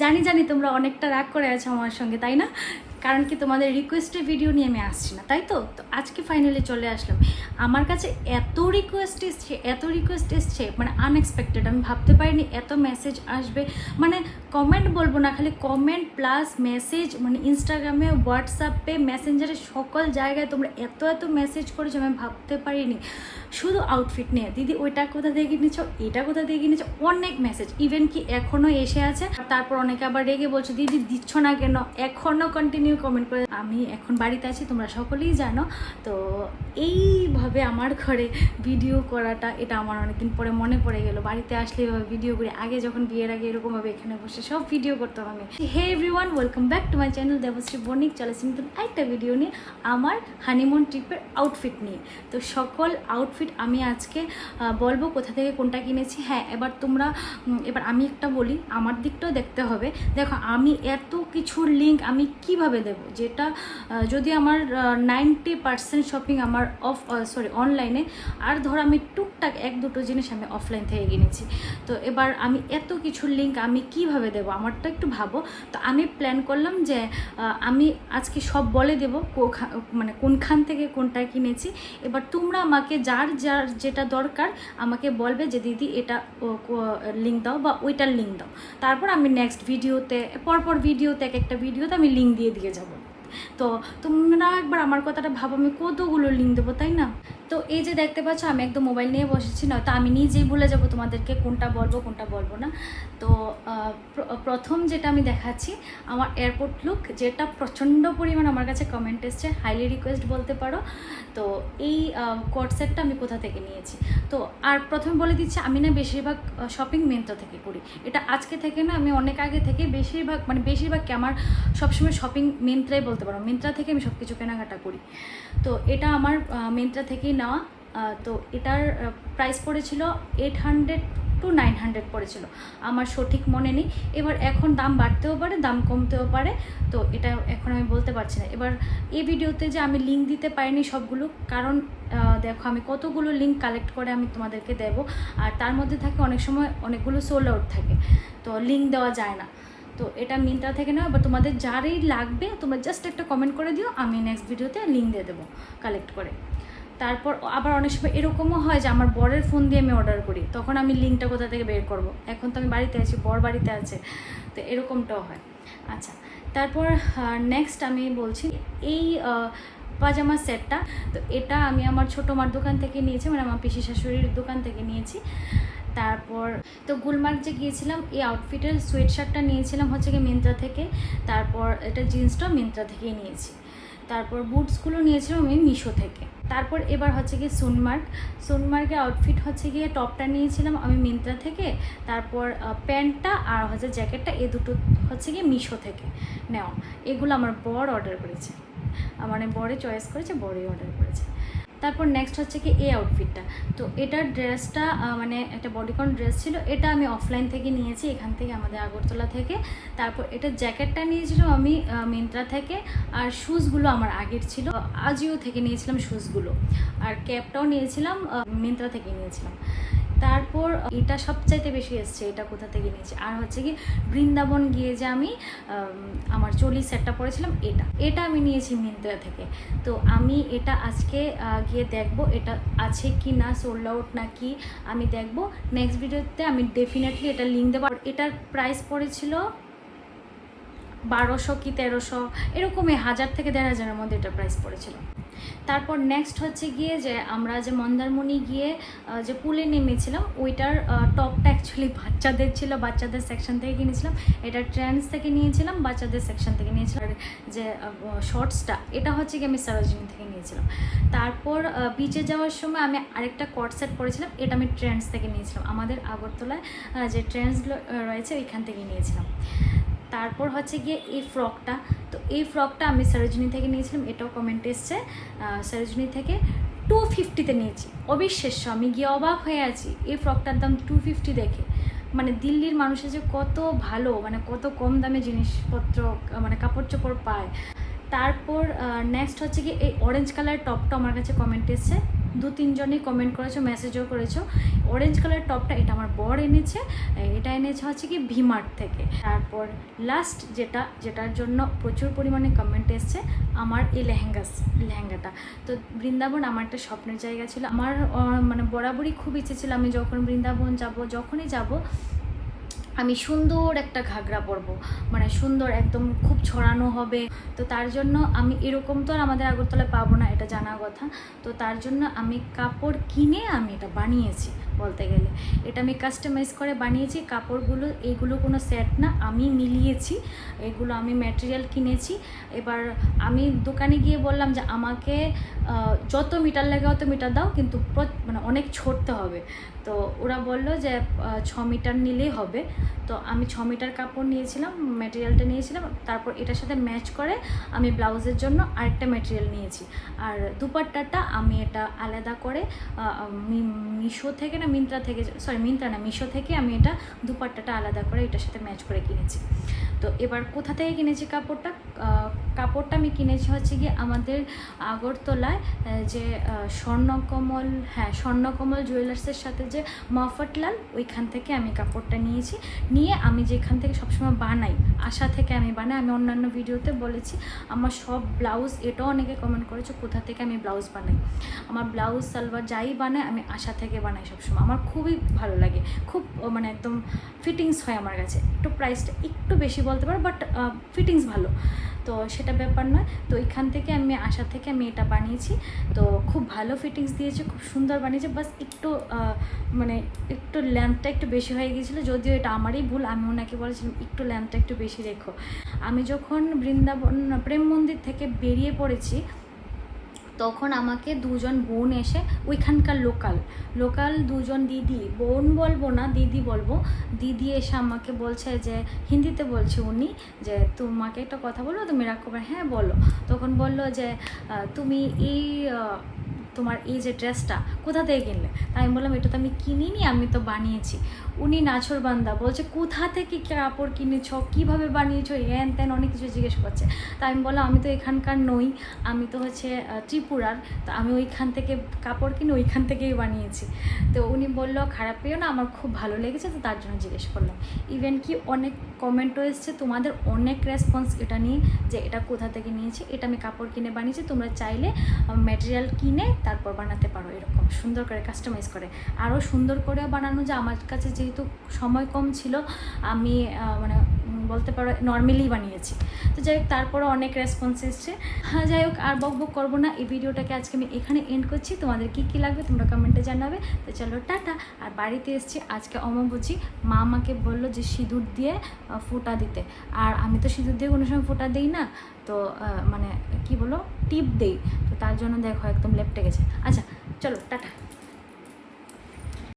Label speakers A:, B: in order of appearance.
A: জানি জানি তোমরা অনেকটা রাগ করে আছো আমার সঙ্গে, তাই না? কারণ কি তোমাদের রিকোয়েস্টের ভিডিও নিয়ে আমি আসছি না, তাই তো? তো আজকে ফাইনালি চলে আসলাম। আমার কাছে এত রিকোয়েস্ট এসছে, এত রিকোয়েস্ট এসছে মানে আনএক্সপেক্টেড আমি ভাবতে পারিনি এত মেসেজ আসবে। মানে কমেন্ট বলব না, খালি কমেন্ট প্লাস মেসেজ মানে ইনস্টাগ্রামে হোয়াটসঅ্যাপে মেসেঞ্জারে সকল জায়গায় তোমরা এত এত মেসেজ করেছ, আমি ভাবতে পারিনি। শুধু আউটফিট নিয়ে। দিদি, ওইটা কোথা থেকে কিনেছো? এটা কোথা থেকে কিনেছো? অনেক মেসেজ ইভেন কি এখনও এসে আছে। তারপর অনেকে আবার রেগে বলছো, দিদি, দিচ্ছ না কেন? এখনও কন্টিনিউ কমেন্ট করে, আমি এখন বাড়িতে আছি, তোমরা সকলেই জানো। তো এইভাবে আমার ঘরে ভিডিও করাটা, এটা আমার অনেকদিন পরে মনে পড়ে গেল। বাড়িতে আসলে এভাবে ভিডিও করি। আগে যখন বিয়ের আগে এরকমভাবে এখানে বসে সব ভিডিও করতাম আমি। Hey everyone welcome back to my channel Debashree Banik চলেছি নতুন একটা ভিডিও নিয়ে, আমার হানিমুন ট্রিপের আউটফিট নিয়ে। তো সকল আউটফিট আমি আজকে বলব কোথা থেকে কোনটা কিনেছি। হ্যাঁ এবার তোমরা এবার আমি একটা বলি, আমার দিকটাও দেখতে হবে। দেখো, আমি এত কিছুর লিঙ্ক আমি কীভাবে দেব? যেটা যদি আমার নাইনটি পার্সেন্ট শপিং আমার অফ সরি অনলাইনে আর ধর আমি টুকটাক এক দুটো জিনিস আমি অফলাইন থেকে কিনেছি। তো এবার আমি এত কিছুর লিঙ্ক আমি কীভাবে দেবো? আমারটা একটু ভাবো। তো আমি প্ল্যান করলাম যে আমি আজকে সব বলে দেবো মানে কোনখান থেকে কোনটা কিনেছি। এবার তোমরা আমাকে যার যার যেটা দরকার আমাকে বলবে যে, দিদি, এটা লিঙ্ক দাও বা ওইটার লিঙ্ক দাও। তারপর আমি নেক্সট ভিডিওতে পরপর ভিডিওতে এক একটা ভিডিওতে আমি লিঙ্ক দিয়ে দিয়ে যাব। তো তোমরা একবার আমার কথাটা ভাবো, আমি কতগুলো লিঙ্ক দেবো, তাই না? তো এই যে দেখতে পাচ্ছ, আমি একদম মোবাইল নিয়ে বসেছি, নয়তো আমি নিজেই ভুলে যাব তোমাদেরকে কোনটা বলব কোনটা বলব না। তো প্রথম যেটা আমি দেখাচ্ছি, আমার এয়ারপোর্ট লুক, যেটা প্রচণ্ড পরিমাণ আমার কাছে কমেন্ট এসছে হাইলি রিকোয়েস্ট বলতে পারো। তো এই কোড সেটটা আমি কোথা থেকে নিয়েছি? তো, আর প্রথমে বলে দিচ্ছি, আমি না বেশিরভাগ শপিং মিন্ত্রা থেকে করি। এটা আজকে থেকে না, আমি অনেক আগে থেকে বেশিরভাগ মানে বেশিরভাগ কি আমার সবসময় শপিং মিন্ত্রাই বলতে পারো। মিন্ত্রা থেকে আমি সব কিছু কেনাকাটা করি। তো এটা আমার মিন্ত্রা থেকেই নেওয়া তো এটার প্রাইস পড়েছিল eight hundred to nine hundred পড়েছিল। আমার সঠিক মনে নেই। এবার এখন দাম বাড়তেও পারে, দাম কমতেও পারে, তো এটা এখন আমি বলতে পারছি না। এবার এই ভিডিওতে যে আমি লিঙ্ক দিতে পারিনি সবগুলো, কারণ দেখো আমি কতগুলো লিঙ্ক কালেক্ট করে আমি তোমাদেরকে দেব, আর তার মধ্যে থাকে অনেক সময় অনেকগুলো সোল আউট থাকে, তো লিঙ্ক দেওয়া যায় না। তো এটা মিন্ত্রা থেকে নাও, এবার তোমাদের যারই লাগবে, তোমরা জাস্ট একটা কমেন্ট করে দিও, আমি নেক্সট ভিডিওতে লিঙ্ক দিয়ে দেবো কালেক্ট করে। তারপর আবার অনেক সময় এরকমও হয় যে আমার বরের ফোন দিয়ে আমি অর্ডার করি। তখন আমি লিঙ্কটা কোথা থেকে বের করব? এখন তো আমি বাড়িতে আছি, বর বাড়িতে আছে। তো এরকমটাও হয়। আচ্ছা তারপর নেক্সট আমি বলছি, এই পাজামা সেটটা তো এটা আমি আমার ছোটো মার দোকান থেকে নিয়েছি মানে আমার পিসি শাশুড়ির দোকান থেকে নিয়েছি। তারপর, তো গুলমার্গ যে গিয়েছিলাম, এই আউটফিটের সোয়েট শার্টটা নিয়েছিলাম হচ্ছে কি মিন্ত্রা থেকে। তারপর এটা জিন্সটাও মিন্ত্রা থেকেই নিয়েছি। তারপর বুটসগুলো নিয়েছিলাম আমি মিশো থেকে। তারপর এবার হচ্ছে গিয়ে সোনমার্গ। সোনমার্গের আউটফিট হচ্ছে গিয়ে টপটা নিয়েছিলাম আমি মিন্ত্রা থেকে, তারপর প্যান্টটা আর হচ্ছে জ্যাকেটটা এ দুটো হচ্ছে গিয়ে মিশো থেকে নেওয়া। এগুলো আমার বর অর্ডার করেছে। মানে বরে চয়েস করেছে, বরই অর্ডার করেছে। তারপর নেক্সট হচ্ছে কি এই আউটফিটটা তো এটার ড্রেসটা মানে একটা বডিকন ড্রেস ছিল, এটা আমি অফলাইন থেকে নিয়েছি, এখান থেকে আমাদের আগরতলা থেকে। তারপর এটা জ্যাকেটটা নিয়েছিলাম আমি মিন্ত্রা থেকে, আর শ্যুজগুলো আমার আগের ছিল। আজিও থেকে নিয়েছিলাম শ্যুজগুলো আর ক্যাপটাও নিয়েছিলাম মিন্ত্রা থেকে নিয়েছিলাম। তারপর এটা সবচাইতে বেশি এসছে, এটা কোথা থেকে নিয়েছি? আর হচ্ছে কি, বৃন্দাবন গিয়ে যে আমি আমার চলি সেটটা পরেছিলাম এটা। এটা আমি নিয়েছি মিন্ত্রা থেকে। তো আমি এটা আজকে গিয়ে দেখব এটা আছে কি না সোল্ড আউট না কি, আমি দেখব। নেক্সট ভিডিওতে আমি ডেফিনেটলি এটা লিঙ্ক দেবো। এটার প্রাইস পড়েছিল বারোশো কি তেরোশো, এরকমই, হাজার থেকে দেড় হাজারের মধ্যে এটা প্রাইস পড়েছিল। তারপর নেক্সট হচ্ছে গিয়ে যে আমরা যে মন্দারমণি গিয়ে যে পুলে নেমেছিলাম, ওইটার টপটা অ্যাকচুয়ালি বাচ্চাদের ছিল, বাচ্চাদের সেকশন থেকে কিনেছিলাম। এটা ট্রেন্ডস থেকে নিয়েছিলাম, বাচ্চাদের সেকশন থেকে নিয়েছিলাম। আর যে শর্টসটা এটা হচ্ছে কি আমি সারোজিনী থেকে নিয়েছিলাম। তারপর বিচে যাওয়ার সময় আমি আরেকটা কট সেট পরেছিলাম, এটা আমি ট্রেন্ডস থেকে নিয়েছিলাম। আমাদের আগরতলায় যে ট্রেন্ডসগুলো রয়েছে, ওইখান থেকে নিয়েছিলাম। তারপর হচ্ছে গিয়ে এই ফ্রকটা তো এই ফ্রকটা আমি সরোজিনী থেকে নিয়েছিলাম, এটাও কমেন্ট এসছে। সরোজিনী থেকে টু ফিফটিতে নিয়েছি। অবিশ্বাস্য, আমি গিয়ে অবাক হয়ে আছি। এই ফ্রকটার দাম টু ফিফটি দেখে। মানে দিল্লির মানুষের যে কত ভালো মানে কত কম দামে জিনিসপত্র মানে কাপড় চোপড় পায়। তারপর নেক্সট হচ্ছে কি এই অরেঞ্জ কালার টপটা আমার কাছে কমেন্ট এসছে। দু তিনজনই কমেন্ট করেছ মেসেজও করেছ। অরেঞ্জ কালার টপটা এটা আমার বর এনেছে, এটা এনেছে হচ্ছে কি ভিমার্ট থেকে। তারপর লাস্ট যেটা, যেটার জন্য প্রচুর পরিমাণে কমেন্ট এসছে, আমার এই লেহেঙ্গাস লেহেঙ্গাটা। তো বৃন্দাবন আমার একটা স্বপ্নের জায়গা ছিল। আমার মানে বরাবরই খুব ইচ্ছে ছিল আমি যখন বৃন্দাবন যাব, যখনই যাব আমি সুন্দর একটা ঘাগরা পরব। মানে সুন্দর একদম খুব ছড়ানো হবে। তো তার জন্য আমি এরকম তো আর আমাদের আগরতলায় পাবো না, এটা জানা কথা। তো তার জন্য আমি কাপড় কিনে আমি এটা বানিয়েছি। বলতে গেলে। এটা আমি কাস্টমাইজ করে বানিয়েছি, কাপড়গুলো এইগুলো কোনো সেট না, আমি মিলিয়েছি, এগুলো আমি ম্যাটেরিয়াল কিনেছি। এবার আমি দোকানে গিয়ে বললাম যে, আমাকে যত মিটার লাগে অত মিটার দাও, কিন্তু মানে অনেক ছড়তে হবে। তো ওরা বলল যে ছ মিটার নিলেই হবে। তো আমি ছ মিটার কাপড় নিয়েছিলাম ম্যাটেরিয়ালটা নিয়েছিলাম, তারপর এটার সাথে ম্যাচ করে আমি ব্লাউজের জন্য আরেকটা ম্যাটেরিয়াল নিয়েছি। আর দুপাট্টাটা আমি এটা আলাদা করে মিশো থেকে না মিন্ত্রা থেকে সরি মিন্ত্রা না, মিশো থেকে আমি এটা দুপাট্টাটা আলাদা করে এটার সাথে ম্যাচ করে কিনেছি। তো এবার কোথা থেকে কিনেছি কাপড়টা? কাপড়টা আমি কিনেছি হচ্ছে গিয়ে আমাদের আগরতলায় যে স্বর্ণকমল হ্যাঁ স্বর্ণকমল জুয়েলার্সের সাথে যে মফটলাল ওইখান থেকে আমি কাপড়টা নিয়েছি। নিয়ে আমি যেখান থেকে সবসময় বানাই, আশা থেকে আমি বানাই, আমি অন্যান্য ভিডিওতে বলেছি, আমার সব ব্লাউজ এটাও অনেকে কমেন্ট করেছে, কোথা থেকে আমি ব্লাউজ বানাই? আমার ব্লাউজ সালোয়ার যাই বানাই, আমি আশা থেকে বানাই সবসময়। আমার খুবই ভালো লাগে, খুব মানে একদম ফিটিংস হয় আমার কাছে। একটু প্রাইসটা একটু বেশি বলতে পারো বাট ফিটিংস ভালো। তো সেটা ব্যাপার নয়। তো এখান থেকে আমি আশা থেকে আমি এটা বানিয়েছি। তো খুব ভালো ফিটিংস দিয়েছে, খুব সুন্দর বানিয়েছে। বাস একটু মানে একটু ল্যান্থটা একটু বেশি হয়ে গিয়েছিল, যদিও এটা আমারই ভুল, আমি ওনাকে বলেছিলাম, একটু ল্যান্থটা একটু বেশি রেখো। আমি যখন বৃন্দাবন, প্রেম মন্দির থেকে বেরিয়ে পড়েছি তখন আমাকে দুজন বোন এসে, ওইখানকার লোকাল লোকাল দুজন দিদি, বোন বলব না, দিদি বলব, দিদি এসে আমাকে বলছে যে, হিন্দিতে বলছে উনি যে, তোমাকে একটা কথা বলব, তুমি রাখো হ্যাঁ বলো। তখন বলল যে তুমি এই তোমার এই যে ড্রেসটা কোথা থেকে কিনলে? তাই আমি বললাম, এটা তো আমি কিনিনি, আমি তো বানিয়েছি। উনি নাছর বান্দা, বলছে, কোথা থেকে কাপড় কিনেছ? কীভাবে বানিয়েছো? হ্যান ত্যান অনেক কিছু জিজ্ঞেস করছে। তাই আমি বললাম, আমি তো এখানকার নই, আমি তো হচ্ছে ত্রিপুরার। তো আমি ওইখান থেকে কাপড় কিনে ওইখান থেকেই বানিয়েছি। তো উনি বলল, খারাপ পেও না, আমার খুব ভালো লেগেছে। তো তার জন্য জিজ্ঞেস করলাম। ইভেন কি অনেক কমেন্টও এসছে, তোমাদের অনেক রেসপন্স এটা নিয়ে, যে এটা কোথা থেকে নিয়েছি? এটা আমি কাপড় কিনে বানিয়েছি, তোমরা চাইলে ম্যাটেরিয়াল কিনে তারপর বানাতে পারো এরকম। সুন্দর করে কাস্টমাইজ করে। আরও সুন্দর করে বানানো যে আমার কাছে যেহেতু সময় কম ছিল, আমি মানে বলতে পারো নর্মালি বানিয়েছি। তো যাই হোক তারপরে অনেক রেসপন্স এসছে। হ্যাঁ যাই হোক, আর বক বক করব না। এই ভিডিওটাকে আজকে আমি এখানে এন্ড করছি। তোমাদের কী কী লাগবে তোমরা কমেন্টে জানাবে। তো চলো, টাটা। আর বাড়িতে এসছি আজকে অমাবুচি মা আমাকে বলল যে সিঁদুর দিয়ে ফোঁটা দিতে। আর আমি তো সিঁদুর দিয়ে কোনো সময় ফোঁটা দিই না। তো মানে কি বলো টিপ দেই। তো তার জন্য দেখো, একদম লেপটে গেছে। আচ্ছা চলো, টাটা।